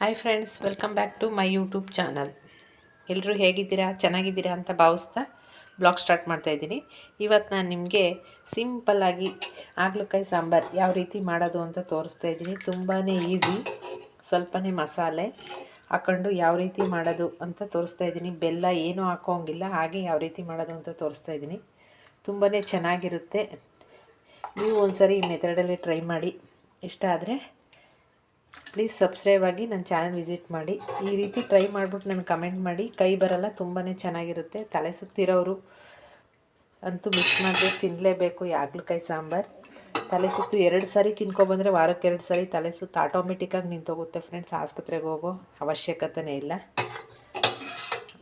Hi friends welcome back to my YouTube channel ಎಲ್ಲರೂ ಹೇಗಿದ್ದೀರಾ? ಚೆನ್ನಾಗಿದ್ದೀರಾ ಅಂತ ಭಾವಿಸ್ತಾ ಬ್ಲಾಗ್ ಸ್ಟಾರ್ಟ್ ಮಾಡ್ತಾ ಇದ್ದೀನಿ. ಇವತ್ತು ನಾನು ನಿಮಗೆ ಸಿಂಪಲ್ಲಾಗಿ ಆಗ್ಲಕಾಯಿ ಸಾಂಬಾರು ಯಾವ ರೀತಿ ಮಾಡೋದು ಅಂತ ತೋರಿಸ್ತಾ ಇದ್ದೀನಿ. ತುಂಬಾ ಈಸಿ ಸ್ವಲ್ಪನೇ ಮಸಾಲೆ ಹಾಕ್ಕೊಂಡು ಯಾವ ರೀತಿ ಮಾಡೋದು ಅಂತ ತೋರಿಸ್ತಾ ಇದ್ದೀನಿ. ಬೆಲ್ಲ ಏನೂ ಹಾಕೋಂಗಿಲ್ಲ, ಹಾಗೆ ಯಾವ ರೀತಿ ಮಾಡೋದು ಅಂತ ತೋರಿಸ್ತಾ ಇದ್ದೀನಿ. ತುಂಬಾ ಚೆನ್ನಾಗಿರುತ್ತೆ. ನೀವು ಒಂದ್ಸರಿ ಈ ಮೆಥಡಲ್ಲಿ ಟ್ರೈ ಮಾಡಿ. ಇಷ್ಟ ಆದರೆ ಪ್ಲೀಸ್ ಸಬ್ಸ್ಕ್ರೈಬ್ ಆಗಿ ನನ್ನ ಚಾನಲ್ ವಿಸಿಟ್ ಮಾಡಿ. ಈ ರೀತಿ ಟ್ರೈ ಮಾಡಿಬಿಟ್ಟು ನನಗೆ ಕಮೆಂಟ್ ಮಾಡಿ. ಕೈ ಬರಲ್ಲ ತುಂಬಾ ಚೆನ್ನಾಗಿರುತ್ತೆ. ತಲೆ ಸುತ್ತಿರೋರು ಅಂತೂ ಮಿಸ್ ಮಾಡಿದ್ರೆ ತಿನ್ನಲೇಬೇಕು ಹಾಗಲಕಾಯಿ ಸಾಂಬಾರು. ತಲೆ ಸುತ್ತು ಎರಡು ಸಾರಿ ತಿನ್ಕೊಬಂದರೆ ವಾರಕ್ಕೆ ಎರಡು ಸಾರಿ ತಲೆ ಸುತ್ತು ಆಟೋಮೆಟಿಕ್ಕಾಗಿ ನಿಂತೋಗುತ್ತೆ ಫ್ರೆಂಡ್ಸ್ ಆಸ್ಪತ್ರೆಗೆ ಹೋಗೋ ಅವಶ್ಯಕತೆನೇ ಇಲ್ಲ.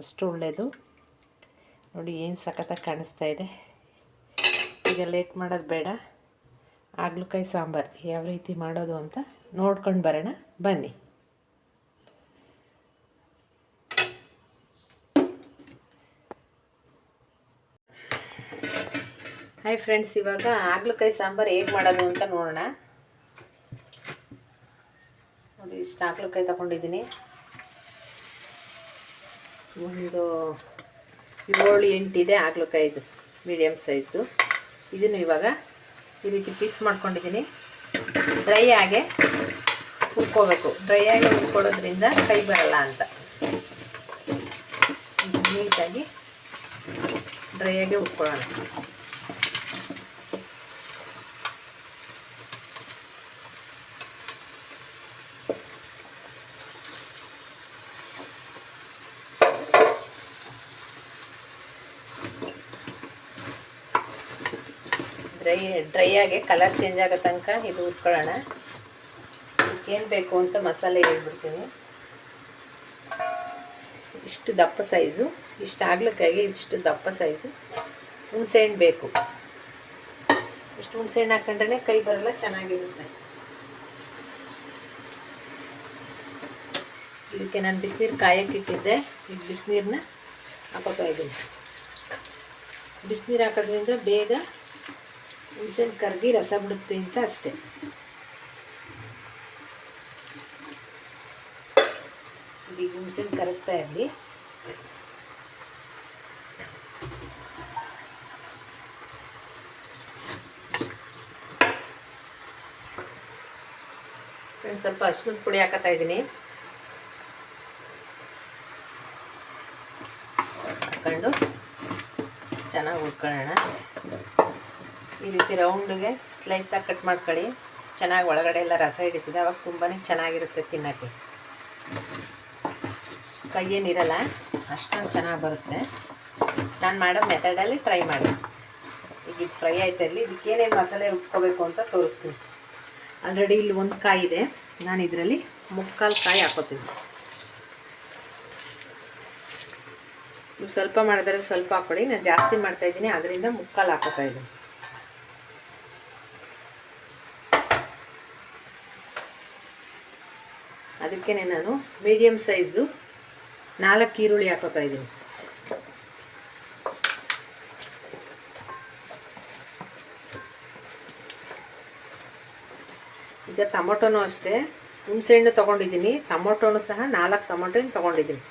ಅಷ್ಟು ಒಳ್ಳೆಯದು ನೋಡಿ, ಏನು ಸಖತ್ತಾಗಿ ಕಾಣಿಸ್ತಾ ಇದೆ. ಈಗ ಲೇಟ್ ಮಾಡೋದು ಬೇಡ. ಆಗ್ಲಕಾಯಿ ಸಾಂಬಾರು ಯಾವ ರೀತಿ ಮಾಡೋದು ಅಂತ ನೋಡ್ಕೊಂಡು ಬರೋಣ. ಬನ್ನಿ. ಹಾಯ್ ಫ್ರೆಂಡ್ಸ್ ಇವಾಗ ಆಗ್ಲಕಾಯಿ ಸಾಂಬಾರು ಹೇಗೆ ಮಾಡೋದು ಅಂತ ನೋಡೋಣ. ನೋಡಿ, ಇಷ್ಟು ಆಗ್ಲಕಾಯಿ ತಗೊಂಡಿದ್ದೀನಿ. ಒಂದು ಏಳು ಎಂಟಿದೆ ಆಗ್ಲಕಾಯಿದು ಮೀಡಿಯಮ್ ಸೈಜು ಇದನ್ನು ಇವಾಗ ಈ ರೀತಿ ಪೀಸ್ ಮಾಡ್ಕೊಂಡಿದ್ದೀನಿ. ಡ್ರೈ ಆಗಿ ಹುರ್ಕೋಬೇಕು. ಡ್ರೈ ಆಗಿ ಹುರ್ಕೊಡೋದ್ರಿಂದ ಕೈ ಬರಲ್ಲ ಅಂತ. ನೀಟಾಗಿ ಡ್ರೈ ಆಗಿ ಹುರ್ಕೊಳ್ಳೋಣ. ಡ್ರೈ ಡ್ರೈ ಆಗಿ ಕಲರ್ ಚೇಂಜ್ ಆಗೋ ತನಕ ಇದು ಉತ್ಕೊಳ್ಳೋಣ ಏನು ಬೇಕು ಅಂತ ಮಸಾಲೆ ಹೇಳ್ಬಿಡ್ತೀನಿ. ಇಷ್ಟು ದಪ್ಪ ಸೈಜು ಇಷ್ಟು ಆಗ್ಲಿಕ್ಕಾಗಿ ಇಷ್ಟು ದಪ್ಪ ಸೈಜು ಹುಣಸೆಹಣ್ಣು ಬೇಕು. ಇಷ್ಟು ಹುಣಸೆಹಣ್ಣು ಹಾಕೊಂಡ್ರೆ ಕೈ ಬರಲ್ಲ, ಚೆನ್ನಾಗಿರುತ್ತೆ. ಇದಕ್ಕೆ ನಾನು ಬಿಸಿನೀರು ಕಾಯಕ್ಕಿಟ್ಟಿದ್ದೆ ಈಗ ಬಿಸಿನೀರನ್ನ ಹಾಕೋತಾ ಇದ್ದೀನಿ ಬಿಸಿನೀರು ಹಾಕೋದ್ರಿಂದ ಬೇಗ ಹುಣಸೆಹಣ್ಣು ಕರಗಿ ರಸ ಬಿಡುತ್ತೆ ಅಂತ ಅಷ್ಟೇ. ಈಗ ಹುಣಸೆಹಣ್ಣು ಕರಗ್ತಾ ಇರಲಿ. ಸ್ವಲ್ಪ ಅಶ್ಮದ ಪುಡಿ ಹಾಕತ್ತಾ ಇದ್ದೀನಿ. ಹಾಕೊಂಡು ಚೆನ್ನಾಗಿ ಹುರ್ಕೊಳ್ಳೋಣ. ಈ ರೀತಿ ರೌಂಡಿಗೆ ಸ್ಲೈಸಾಗಿ ಕಟ್ ಮಾಡ್ಕೊಳ್ಳಿ. ಚೆನ್ನಾಗಿ ಒಳಗಡೆ ಎಲ್ಲ ರಸ ಹಿಡಿತದೆ. ಅವಾಗ ತುಂಬಾ ಚೆನ್ನಾಗಿರುತ್ತೆ ತಿನ್ನೋಕ್ಕೆ. ಕೈಯೇನಿರಲ್ಲ, ಅಷ್ಟೊಂದು ಚೆನ್ನಾಗಿ ಬರುತ್ತೆ. ನಾನು ಮಾಡೋ ಮೆಥಡಲ್ಲಿ ಟ್ರೈ ಮಾಡಿ. ಈಗ ಇದು ಫ್ರೈ ಆಯ್ತಲ್ಲಿ ಇದಕ್ಕೆ ಏನೇನು ಮಸಾಲೆ ರುಬ್ಕೋಬೇಕು ಅಂತ ತೋರಿಸ್ತೀನಿ. ಆಲ್ರೆಡಿ ಇಲ್ಲಿ ಒಂದು ಕಾಯಿ ಇದೆ. ನಾನು ಇದರಲ್ಲಿ ಮುಕ್ಕಾಲು ಕಾಯಿ ಹಾಕೋತೀನಿ. ನೀವು ಸ್ವಲ್ಪ ಮಾಡಿದ್ರೆ ಸ್ವಲ್ಪ ಹಾಕೊಳ್ಳಿ. ನಾನು ಜಾಸ್ತಿ ಮಾಡ್ತಾಯಿದ್ದೀನಿ ಅದರಿಂದ ಮುಕ್ಕಾಲು ಹಾಕೋತಾ ಇದ್ದೀನಿ. ಅದಕ್ಕೆ ನಾನು ಮೀಡಿಯಮ್ ಸೈಜ್ದು ನಾಲ್ಕು ಈರುಳ್ಳಿ ಹಾಕೋತಾ ಇದ್ದೀನಿ. ಈಗ ಟೊಮೊಟೊನೂ ಅಷ್ಟೇ ಹುಣಸೆಹಣ್ಣು ತೊಗೊಂಡಿದ್ದೀನಿ. ಟೊಮೊಟೊನು ಸಹ ನಾಲ್ಕು ಟೊಮೊಟೊ ತೊಗೊಂಡಿದ್ದೀನಿ.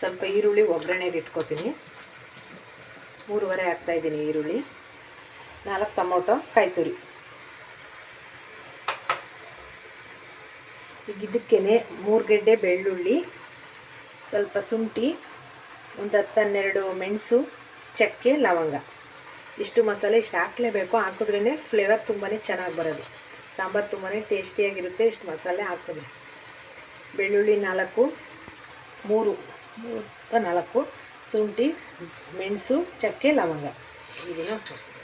ಸ್ವಲ್ಪ ಈರುಳ್ಳಿ ಒಗ್ಗರಣೆಗೆ ಇಟ್ಕೋತೀನಿ. ಮೂರುವರೆ ಹಾಕ್ತಾಯಿದ್ದೀನಿ ಈರುಳ್ಳಿ. ನಾಲ್ಕು ಟೊಮೊಟೊ ಕಾಯಿ ತುರಿ ಈಗ ಇದಕ್ಕೇನೆ ಮೂರು ಗೆಡ್ಡೆ ಬೆಳ್ಳುಳ್ಳಿ, ಸ್ವಲ್ಪ ಶುಂಠಿ, ಒಂದು ಹತ್ತು ಹನ್ನೆರಡು ಮೆಣಸು, ಚಕ್ಕೆ, ಲವಂಗ. ಇಷ್ಟು ಮಸಾಲೆ ಇಷ್ಟು ಹಾಕಲೇಬೇಕು. ಹಾಕಿದ್ರೇ ಫ್ಲೇವರ್ ತುಂಬಾ ಚೆನ್ನಾಗಿ ಬರೋದು. ಸಾಂಬಾರು ತುಂಬಾ ಟೇಸ್ಟಿಯಾಗಿರುತ್ತೆ ಇಷ್ಟು ಮಸಾಲೆ ಹಾಕಿದ್ರೆ. ಬೆಳ್ಳುಳ್ಳಿ ನಾಲ್ಕು, ಮೂರು ಮೂರು ನಾಲ್ಕು. ಶುಂಠಿ, ಮೆಣಸು, ಚಕ್ಕೆ, ಲವಂಗ. ಇದನ್ನು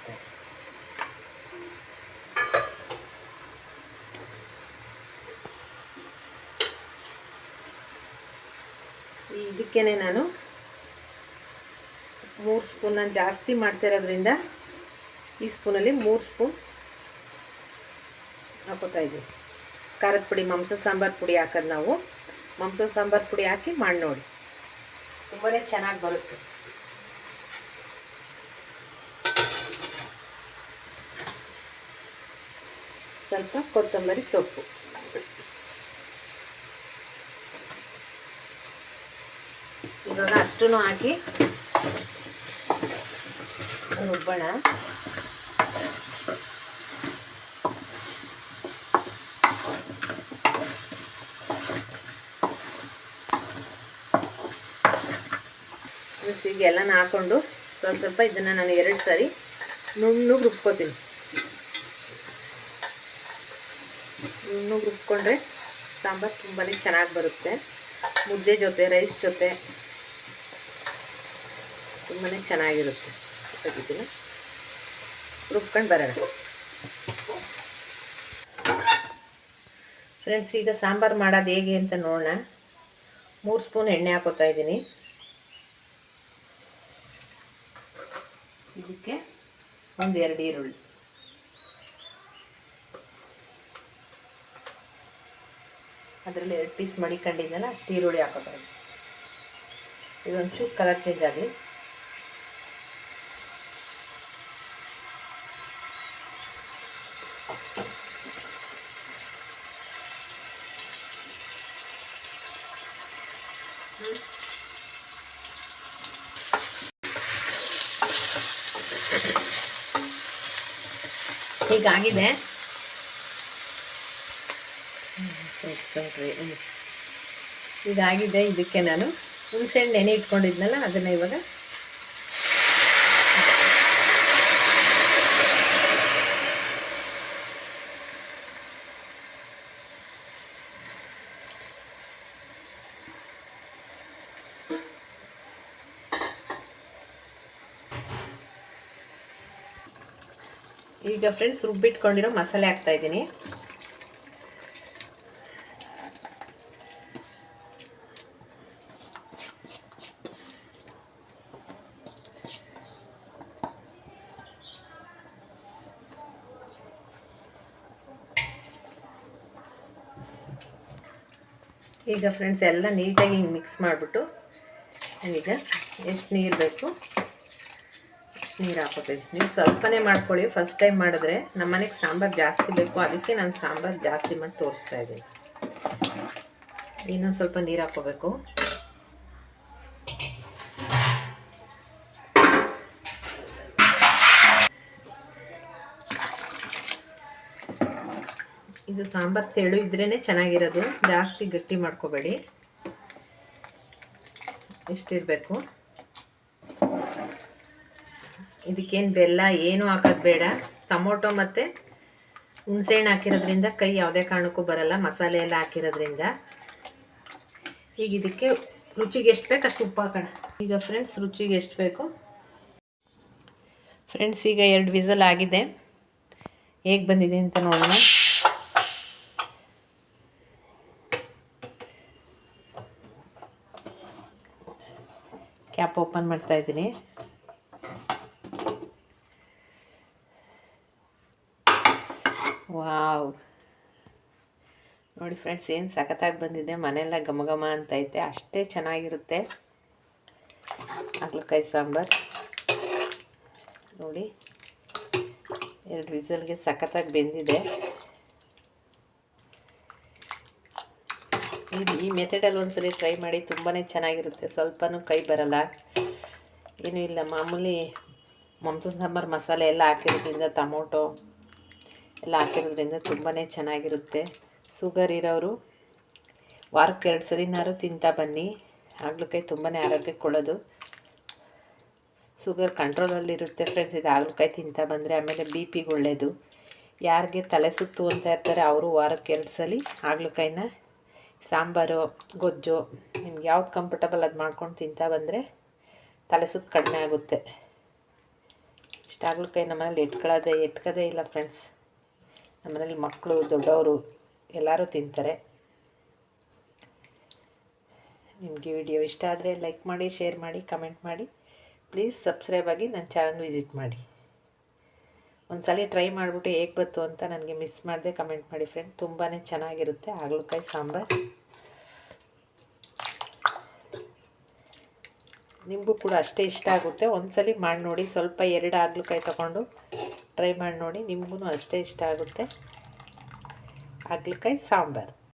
ಇದಕ್ಕೇ ನಾನು ಮೂರು ಸ್ಪೂನ್, ನಾನು ಜಾಸ್ತಿ ಮಾಡ್ತಿರೋದ್ರಿಂದ ಈ ಸ್ಪೂನಲ್ಲಿ ಮೂರು ಸ್ಪೂನ್ ಹಾಕೋತಾ ಇದ್ದೀವಿ ಖಾರದ ಪುಡಿ, ಮಾಂಸ ಸಾಂಬಾರು ಪುಡಿ ಹಾಕೋದು ನಾವು. ಮಾಂಸ ಸಾಂಬಾರು ಪುಡಿ ಹಾಕಿ ಮಾಡಿ ನೋಡಿ. ತುಂಬಾ ಚೆನ್ನಾಗಿ ಬರುತ್ತೆ. ಸ್ವಲ್ಪ ಕೊತ್ತಂಬರಿ ಸೊಪ್ಪು ಇವಾಗ ಅಷ್ಟೂ ಹಾಕಿ ರುಬ್ಬಣ. ಎಲ್ಲನ ಹಾಕೊಂಡು ಸ್ವಲ್ಪ ಸ್ವಲ್ಪ ಇದನ್ನ ನಾನು ಎರಡು ಸಾರಿ ನುಣ್ಣು ರುಬ್ಕೋತೀನಿ. ನುಣ್ಣು ರುಬ್ಕೊಂಡ್ರೆ ಸಾಂಬಾರ್ ತುಂಬಾ ಚೆನ್ನಾಗಿ ಬರುತ್ತೆ. ಮುದ್ದೆ ಜೊತೆ ರೈಸ್ ಜೊತೆ ತುಂಬಾ ಚೆನ್ನಾಗಿರುತ್ತೆ ರುಬ್ಕೊಂಡು ಬರೋಣ. ಫ್ರೆಂಡ್ಸ್ ಈಗ ಸಾಂಬಾರು ಮಾಡೋದು ಹೇಗೆ ಅಂತ ನೋಡೋಣ. ಮೂರು ಸ್ಪೂನ್ ಎಣ್ಣೆ ಹಾಕೋತಾ ಇದ್ದೀನಿ. ಇದಕ್ಕೆ ಒಂದು ಎರಡು ಈರುಳ್ಳಿ. ಅದರಲ್ಲಿ ಎರಡು ಪೀಸ್ ಮಡಿಕೊಂಡಿದ್ದೆಲ್ಲ, ಅಷ್ಟು ಈರುಳ್ಳಿ ಹಾಕೋತಾ ಇದ್ದೀನಿ. ಇದೊಂಚೂರು ಕಲರ್ ಚೇಂಜ್ ಆಗಲಿ. ಹೀಗಾಗಿದೆ. ಇದಾಗಿದೆ ಇದಕ್ಕೆ ನಾನು ಹುಣಸೆಹಣ್ಣು ನೆನೆ ಇಟ್ಕೊಂಡಿದ್ನಲ್ಲ ಅದನ್ನು ಇವಾಗ ಈಗ ಫ್ರೆಂಡ್ಸ್ ರುಬ್ಬಿಟ್ಕೊಂಡಿರೋ ಮಸಾಲೆ ಹಾಕ್ತಾ ಇದ್ದೀನಿ. ಈಗ ಫ್ರೆಂಡ್ಸ್ ಎಲ್ಲ ನೀಟಾಗಿ ಹಿಂಗೆ ಮಿಕ್ಸ್ ಮಾಡಿಬಿಟ್ಟು ಈಗ ಎಷ್ಟು ನೀರು ಬೇಕು? ನೀರು ಹಾಕೋತೀವಿ. ನೀವು ಸ್ವಲ್ಪನೇ ಮಾಡ್ಕೊಳ್ಳಿ. ಫಸ್ಟ್ ಟೈಮ್ ಮಾಡಿದ್ರೆ ನಮ್ಮ ಮನೆಗೆ ಸಾಂಬಾರು ಜಾಸ್ತಿ ಬೇಕು. ಅದಕ್ಕೆ ನಾನು ಸಾಂಬಾರು ಜಾಸ್ತಿ ಮಾಡಿ ತೋರಿಸ್ತಾ ಇದ್ದೀನಿ. ಇನ್ನೊಂದು ಸ್ವಲ್ಪ ನೀರು ಹಾಕೋಬೇಕು. ಇದು ಸಾಂಬಾರು ತೆಳು ಇದ್ರೇ ಚೆನ್ನಾಗಿರೋದು. ಜಾಸ್ತಿ ಗಟ್ಟಿ ಮಾಡ್ಕೋಬೇಡಿ. ಇಷ್ಟಿರಬೇಕು. ಇದಕ್ಕೇನು ಬೆಲ್ಲ ಏನು ಹಾಕೋದು ಬೇಡ. ಟೊಮೊಟೊ ಮತ್ತು ಹುಣಸೆಹಣ್ಣು ಹಾಕಿರೋದ್ರಿಂದ ಕೈ ಯಾವುದೇ ಕಾರಣಕ್ಕೂ ಬರಲ್ಲ. ಮಸಾಲೆ ಎಲ್ಲ ಹಾಕಿರೋದ್ರಿಂದ. ಈಗ ಇದಕ್ಕೆ ರುಚಿಗೆ ಎಷ್ಟು ಬೇಕು ಅಷ್ಟು ಉಪ್ಪು ಹಾಕೋಣ. ಈಗ ಫ್ರೆಂಡ್ಸ್ ರುಚಿಗೆ ಎಷ್ಟು ಬೇಕು? ಫ್ರೆಂಡ್ಸ್ ಈಗ ಎರಡು ವಿಸಲ್ ಆಗಿದೆ. ಹೇಗೆ ಬಂದಿದೆ ಅಂತ ನೋಡೋಣ. ಕ್ಯಾಪ್ ಓಪನ್ ಮಾಡ್ತಾ ಇದ್ದೀನಿ. ವಾವ್. ನೋಡಿ ಫ್ರೆಂಡ್ಸ್, ಏನು ಸಖತ್ತಾಗಿ ಬಂದಿದೆ. ಮನೆಯೆಲ್ಲ ಘಮ ಘಮ ಅಂತೈತೆ ಅಷ್ಟೇ ಚೆನ್ನಾಗಿರುತ್ತೆ. ಹಾಗಲಕಾಯಿ ಸಾಂಬಾರು. ನೋಡಿ. ಎರಡು ವಿಸಲ್ಗೆ ಸಖತ್ತಾಗಿ ಬೆಂದಿದೆ. ಇದು ಈ ಮೆಥಡಲ್ಲಿ ಒಂದ್ಸರಿ ಟ್ರೈ ಮಾಡಿ ತುಂಬಾ ಚೆನ್ನಾಗಿರುತ್ತೆ. ಸ್ವಲ್ಪನೂ ಕೈ ಬರಲ್ಲ. ಏನೂ ಇಲ್ಲ. ಮಾಮೂಲಿ ಮಾಂಸ ಸಾಂಬಾರು ಮಸಾಲೆ ಎಲ್ಲ ಹಾಕಿರೋದ್ರಿಂದ ಟೊಮೊಟೊ ಎಲ್ಲ ಹಾಕಿರೋದ್ರಿಂದ ತುಂಬಾ ಚೆನ್ನಾಗಿರುತ್ತೆ. ಸುಗರ್ ಇರೋರು ವಾರಕ್ಕೆ ಎರಡು ಸರಿನಾರು ತಿಂತಾ ಬನ್ನಿ. ಹಾಗಲಕಾಯಿ ತುಂಬಾ ಆರೋಗ್ಯಕ್ಕೆ ಕೊಡೋದು ಸುಗರ್ ಕಂಟ್ರೋಲಲ್ಲಿರುತ್ತೆ ಫ್ರೆಂಡ್ಸ್ ಇದು ಹಾಗಲಕಾಯಿ ತಿಂತಾ ಬಂದರೆ ಆಮೇಲೆ ಬಿ ಪಿಗೆ ಒಳ್ಳೆಯದು ಯಾರಿಗೆ ತಲೆ ಸುತ್ತು ಅಂತ ಇರ್ತಾರೆ ಅವರು ವಾರಕ್ಕೆ ಎರಡು ಸಲ ಹಾಗಲಕಾಯಿನ, ಸಾಂಬಾರು, ಗೊಜ್ಜು, ನಿಮ್ಗೆ ಯಾವ್ದು ಕಂಫರ್ಟಬಲ್ ಅದು ಮಾಡ್ಕೊಂಡು ತಿಂತಾ ಬಂದರೆ ತಲೆ ಸುತ್ತು ಕಡಿಮೆ ಆಗುತ್ತೆ. ಇಷ್ಟು ಹಾಗಲಕಾಯಿ ನಮ್ಮನೇಲಿ ಇಟ್ಕೊಳ್ಳೋದೇ ಇಟ್ಕೋದೇ ಇಲ್ಲ ಫ್ರೆಂಡ್ಸ್ ನಮ್ಮನೇಲಿ ಮಕ್ಕಳು, ದೊಡ್ಡವರು ಎಲ್ಲರೂ ತಿಂತಾರೆ. ನಿಮಗೆ ವಿಡಿಯೋ ಇಷ್ಟ ಆದರೆ ಲೈಕ್ ಮಾಡಿ, ಶೇರ್ ಮಾಡಿ, ಕಮೆಂಟ್ ಮಾಡಿ. ಪ್ಲೀಸ್ ಸಬ್ಸ್ಕ್ರೈಬ್ ಆಗಿ ನನ್ನ ಚಾನಲ್ ವಿಸಿಟ್ ಮಾಡಿ. ಒಂದು ಸಲ ಟ್ರೈ ಮಾಡಿಬಿಟ್ಟು ಹೇಗೆ ಬಂತು ಅಂತ ನನಗೆ ಮಿಸ್ ಮಾಡದೆ ಕಮೆಂಟ್ ಮಾಡಿ ಫ್ರೆಂಡ್ ತುಂಬಾ ಚೆನ್ನಾಗಿರುತ್ತೆ. ಹಾಗಲಕಾಯಿ ಸಾಂಬಾರು. ನಿಮಗೂ ಕೂಡ ಅಷ್ಟೇ ಇಷ್ಟ ಆಗುತ್ತೆ. ಒಂದ್ಸಲಿ ಮಾಡಿ ನೋಡಿ. ಸ್ವಲ್ಪ ಎರಡು ಹಾಗಲಕಾಯಿ ತೊಗೊಂಡು ಟ್ರೈ ಮಾಡಿ ನೋಡಿ ನಿಮಗೂ ಅಷ್ಟೇ ಇಷ್ಟ ಆಗುತ್ತೆ. ಹಾಗಲಕಾಯಿ ಸಾಂಬಾರು.